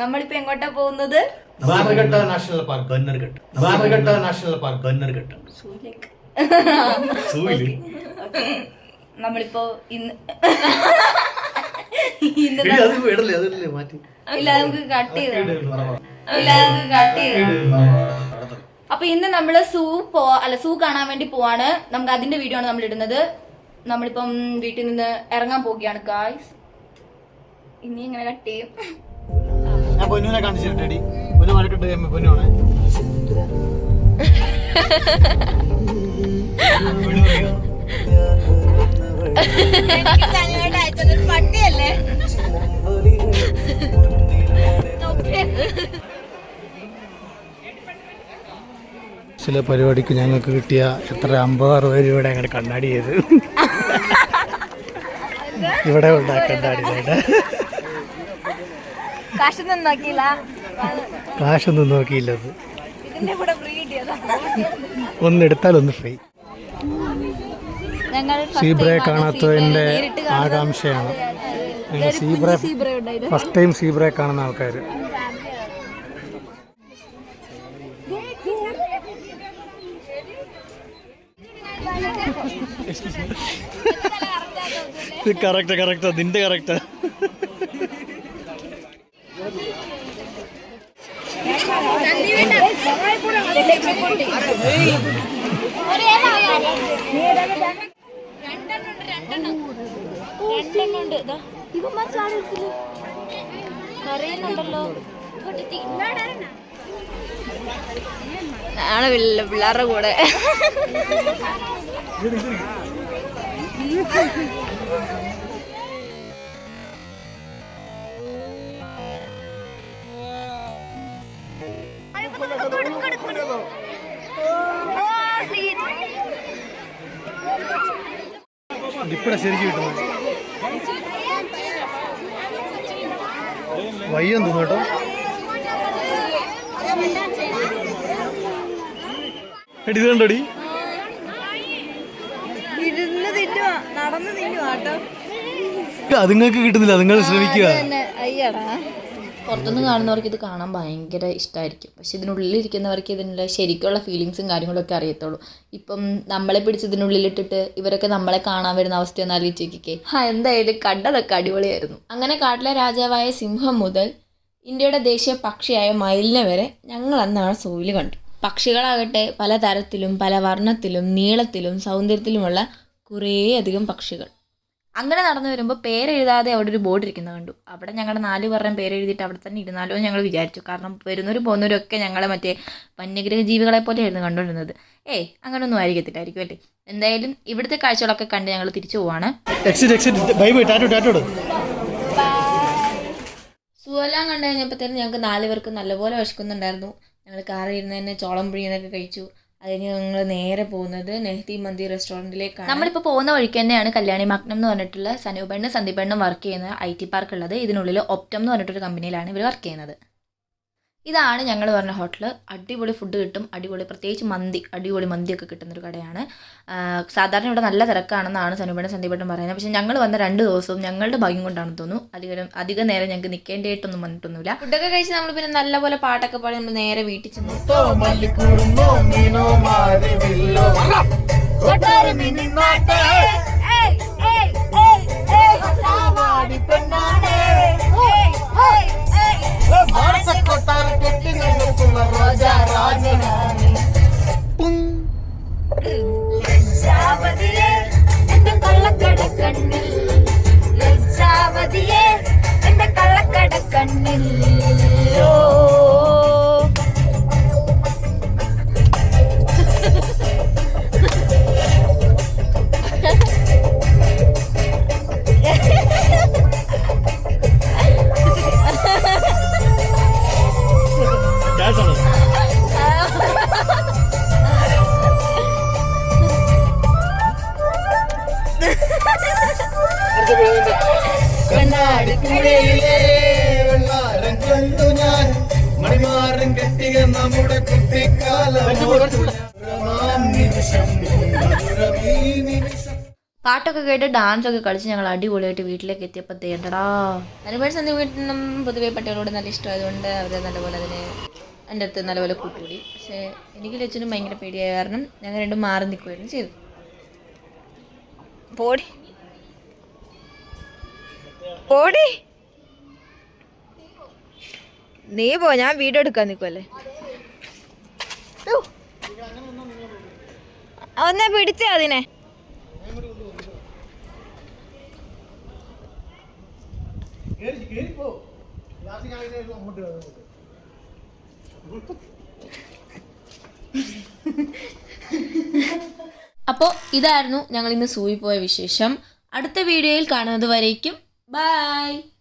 നമ്മളിപ്പോ എങ്ങോട്ടാ പോകുന്നത്? ബാനർഘട്ട നാഷണൽ പാർക്ക് ഗന്നർഘട്ട്. ബാനർഘട്ട നാഷണൽ പാർക്ക് ഗന്നർഘട്ട്. സൂയിൽ നമ്മളിപ്പോ ഇന്ന് ഇന്ന് എടി, അത് ഇടല്ലേ അതല്ലേ മാറ്റി. ഇല്ല നമുക്ക് കട്ട് ചെയ്ത്? ഇല്ല നമുക്ക് കട്ട് ചെയ്ത്? അപ്പൊ ഇന്ന് നമ്മൾ സൂ പോ അല്ല സൂ കാണാൻ വേണ്ടി പോവാണ്. നമുക്ക് അതിന്റെ വീഡിയോ ആണ് നമ്മൾ ഇടുന്നത് നമ്മളിപ്പം വീട്ടിൽ നിന്ന് ഇറങ്ങാൻ പോവുകയാണ് ഗായ്സ് ഇനി ഇങ്ങനെ കട്ട് ചെയ്യും. ഞാൻ പൊന്നുവിനെ കാണിച്ചിട്ടടി പൊന്നു മരക്കിട്ട് പൊന്നുവാണ്. പട്ടിയല്ലേ? ചില പരിപാടിക്ക് ഞങ്ങൾക്ക് കിട്ടിയ എത്ര അമ്പത് അറുപത് രൂപയുടെ അങ്ങനെ കണ്ണാടി ചെയ്ത്. ഇവിടെ ഉണ്ടാക്കണ്ടാടി കാശൊന്നും നോക്കിയില്ല. കാശൊന്നും ഇതിന്റെ കൂടെ ഫ്രീ ഒന്ന് ഫ്രീ സീബ്രയെ കാണാത്തതിന്റെ ആകാംക്ഷയാണ്. സീബ്ര ഫസ്റ്റ് ടൈം സീബ്രയെ കാണുന്ന ആൾക്കാർ കറക്റ്റ് കറക്റ്റാ നിന്റെ കറക്റ്റാ ചാടിക്കില്ല കരയുന്നുണ്ടല്ലോ നാളെ പിള്ളേരുടെ കൂടെ. ഇപ്പഴാ ശരിക്കും കിട്ടുന്നത് വയ്യം തോന്നുന്നു കേട്ടോ. എടി ഇത് കണ്ടോടി? അതുങ്ങൾക്ക് കിട്ടുന്നില്ല അതുങ്ങൾ ശ്രമിക്കുക. അയ്യടാ. പുറത്തുനിന്ന് കാണുന്നവർക്ക് ഇത് കാണാൻ ഭയങ്കര ഇഷ്ടമായിരിക്കും പക്ഷെ ഇതിനുള്ളിൽ ഇരിക്കുന്നവർക്ക് ഇതിനുള്ള ശരിക്കുള്ള ഫീലിങ്സും കാര്യങ്ങളൊക്കെ അറിയത്തുള്ളൂ. ഇപ്പം നമ്മളെ പിടിച്ച് ഇതിനുള്ളിലിട്ടിട്ട് ഇവരൊക്കെ നമ്മളെ കാണാൻ വരുന്ന അവസ്ഥ ഒന്ന് ആലോചിക്കേ ആ എന്തായാലും കണ്ടതൊക്കെ അടിപൊളിയായിരുന്നു. അങ്ങനെ കാട്ടിലെ രാജാവായ സിംഹം മുതൽ ഇന്ത്യയുടെ ദേശീയ പക്ഷിയായ മയിലിനെ വരെ ഞങ്ങൾ അന്നാണ് സൂവിൽ കണ്ടു. പക്ഷികളാകട്ടെ പല തരത്തിലും പല വർണത്തിലും നീളത്തിലും സൗന്ദര്യത്തിലുമുള്ള കുറേയധികം പക്ഷികൾ. അങ്ങനെ നടന്നു വരുമ്പോൾ പേരെഴുതാതെ അവിടെ ഒരു ബോർഡ് ഇരിക്കുന്നത് കണ്ടു. അവിടെ ഞങ്ങളുടെ നാല് പേരുടെയും പേരെഴുതിയിട്ട് അവിടെ തന്നെ ഇരുന്നാലോ എന്ന് ഞങ്ങൾ വിചാരിച്ചു. കാരണം വരുന്നവരും പോകുന്നവരും ഒക്കെ ഞങ്ങളെ മറ്റേ വന്യഗ്രഹ ജീവികളെ പോലെ പോലെയായിരുന്നു കണ്ടുകൊണ്ടിരുന്നത്. ഏയ് അങ്ങനെയൊന്നും ആയിരിക്കത്തില്ലായിരിക്കും അല്ലേ? എന്തായാലും ഇവിടുത്തെ കാഴ്ചകളൊക്കെ കണ്ട് ഞങ്ങൾ തിരിച്ചു പോവാണ്. സുവെല്ലാം കണ്ടു കഴിഞ്ഞപ്പോഴത്തേനും ഞങ്ങൾക്ക് നാല് പേർക്ക് നല്ലപോലെ വിശക്കുന്നുണ്ടായിരുന്നു. ഞങ്ങൾ കാറിൽ ഇരുന്ന് തന്നെ ചോളം പുഴിയെന്നൊക്കെ കഴിച്ചു. അത് കഴിഞ്ഞ് ഞങ്ങൾ നേരെ പോകുന്നത് നെഹ്തി മന്തി റെസ്റ്റോറന്റിലേക്കാണ് നമ്മളിപ്പോൾ പോകുന്ന വഴിക്ക് തന്നെയാണ് കല്യാണി മഗ്നം എന്ന് പറഞ്ഞിട്ടുള്ള സനൂപണ്ണും സന്ദീപണ്ണും വർക്ക് ചെയ്യുന്ന ഐ ടി പാർക്ക് ഉള്ളത്. ഇതിനുള്ളിൽ ഒപ്റ്റം എന്ന് പറഞ്ഞിട്ടൊരു കമ്പനിയിലാണ് ഇവർ വർക്ക് ചെയ്യുന്നത്. ഇതാണ് ഞങ്ങൾ പറഞ്ഞ ഹോട്ടൽ അടിപൊളി ഫുഡ് കിട്ടും. അടിപൊളി പ്രത്യേകിച്ച് മന്തി അടിപൊളി മന്തിയൊക്കെ കിട്ടുന്നൊരു കടയാണ്. സാധാരണ ഇവിടെ നല്ല തിരക്കാണെന്നാണ് സനുപേട്ടൻ സന്ദീപേട്ടൻ പറയുന്നത്. പക്ഷേ ഞങ്ങൾ വന്ന രണ്ട് ദിവസവും ഞങ്ങളുടെ ഭാഗ്യം കൊണ്ടാണെന്ന് തോന്നുന്നു. അധികം അധിക നേരം ഞങ്ങൾക്ക് നിൽക്കേണ്ടതായിട്ടൊന്നും വന്നിട്ടൊന്നുമില്ല. ഫുഡൊക്കെ കഴിച്ച് നമ്മൾ പിന്നെ നല്ലപോലെ പാട്ടൊക്കെ പാടി നമ്മൾ നേരെ വീട്ടിൽ ചെന്നു லஜ்ஜாவதியே இந்த கள்ளக்கட கண்ணில்? லஜ்ஜாவதியே இந்த கள்ளக்கட கண்ணில்? ஓ ലജ്ജാവതിയേ വെള്ളാരം കണ്ടു ഞാൻ മണിമാരൻ കെട്ടിയ നമ്മുടെ കുട്ടിക്കാലം പാട്ടൊക്കെ കേട്ട് ഡാൻസ് ഒക്കെ കളിച്ച് ഞങ്ങൾ അടിപൊളിയായിട്ട് വീട്ടിലേക്ക് എത്തിയപ്പോൾ തേണ്ടടാ അനിമേഴ്സ് എന്റെ വീട്ടിൽ നിന്നും പൊതുവേ പട്ടികളോട് നല്ല ഇഷ്ടമായതുകൊണ്ട് അവർ നല്ലപോലെ അതിനെ എന്റെ അടുത്ത് നല്ലപോലെ കൂട്ടുകൂടി. പക്ഷേ എനിക്ക് ലച്ചനും ഭയങ്കര പേടിയായ കാരണം ഞങ്ങൾ രണ്ടും മാറി നിൽക്കുകയായിരുന്നു ചെയ്തു പോടി. പോടി നീ പോ ഞാൻ വീഡിയോ എടുക്കാൻ നിൽക്കുമല്ലേ ഒന്ന് പിടിച്ചേ അതിനെ. അപ്പോൾ ഇതായിരുന്നു ഞങ്ങൾ ഇന്ന് സൂയി പോയ വിശേഷം. അടുത്ത വീഡിയോയിൽ കാണുന്നത് വരേക്കും Bye.